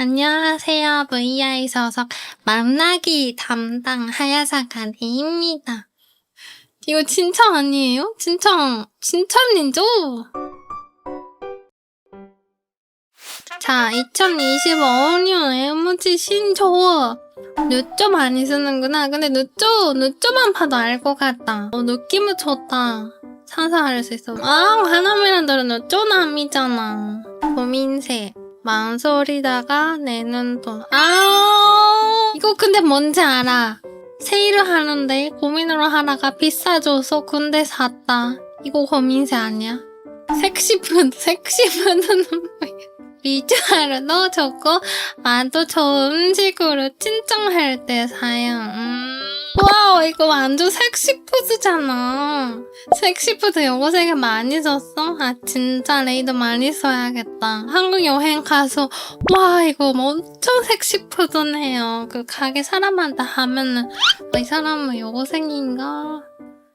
안녕하세요. VI 서석 만나기 담당 하야사카리입니다. 이거 칭찬 아니에요? 칭찬, 칭찬이죠? 자, 2025년 MG 신조어. 늦죠 많이 쓰는구나. 근데 늦죠, 늦죠만 봐도 알것 같다. 어, 느낌은 좋다. 상상할 수 있어. 아, 하나미란들은 늦죠남이잖아. 고민새. 망설이다가 내는 돈. 아, 이거 근데 뭔지 알아. 세일을 하는데 고민으로 하다가 비싸져서 군대 샀다. 이거 고민새 아니야? 섹시푸드, 섹시푸드는 뭐야? 비주얼도 좋고 맛도 좋은 음식으로 친정할 때 사용. 음. 이거 완전 섹시푸드잖아. 섹시푸드 세개 많이 썼어? 아 진짜 레이더 많이 써야겠다. 한국 여행 가서 와 이거 뭐 엄청 섹시푸드네요. 그 가게 사람한테 하면은 어, 이 사람은 여고생인가?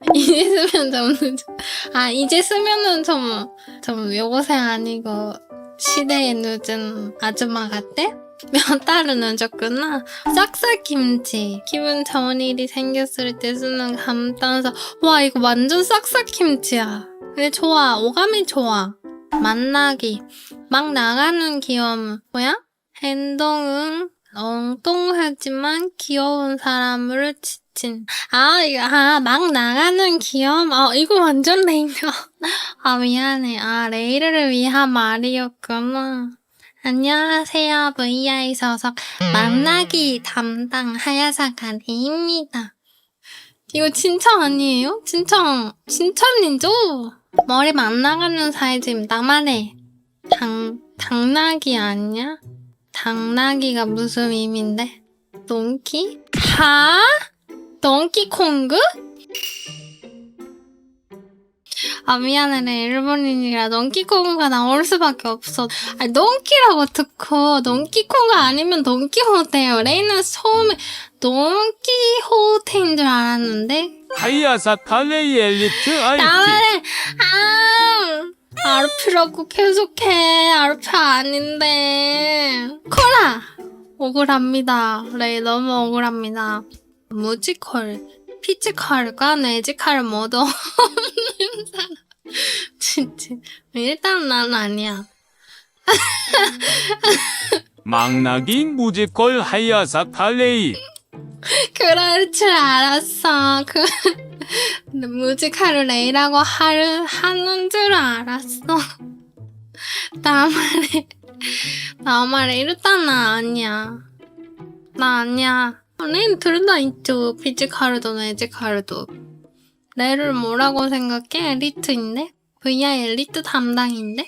이제 쓰면 좀. 아 이제 쓰면은 좀 좀 여고생 아니고 시대에 늦은 아줌마 같대? 몇 달은 늦었구나. 싹싹김치. 기분 좋은 일이 생겼을 때 쓰는 감탄사. 와, 이거 완전 싹싹김치야. 근데 좋아. 오감이 좋아. 만나기. 막 나가는 귀여움. 뭐야? 행동은 엉뚱하지만 귀여운 사람을 지친. 아, 이거, 아, 막 나가는 귀여움. 아, 이거 완전 레이더. 아, 미안해. 아, 레이를 위한 말이었구나. 안녕하세요. VI 서석 만나기 담당 하야사카리입니다. 이거 칭찬 아니에요? 칭찬, 칭찬이죠? 머리 만 나가는 사이즈입니다. 말해. 당, 당나귀 아니야? 당나귀가 무슨 의미인데? 똥키? 하? 똥키콩그? 아 미안해 내 일본인이라 넌키콩가 나올 수밖에 없어. 아니 넌키라고 듣고 넌키콩가 아니면 넌키호테요. 레이는 처음에 넌키호테인 줄 알았는데. 하이아사 칼레이 엘리트 아이티. 나만의 아 아르피라고 계속해. 아르피 아닌데. 코라! 억울합니다. 레이 너무 억울합니다. 무지컬 피지컬과 뇌지컬 모두 없는 사람. 진짜. 일단 난 아니야. 망나기 무지컬 하이아사 칼레이. 그럴 줄 알았어. 그 무지컬을 레이라고 할, 하는 줄 알았어. 나 말해 나 말해 일단 나 아니야. 나 아니야 레이는 둘다 있죠 피지컬도 뇌지컬도 레를 뭐라고 생각해? 엘리트인데? VI 엘리트 담당인데?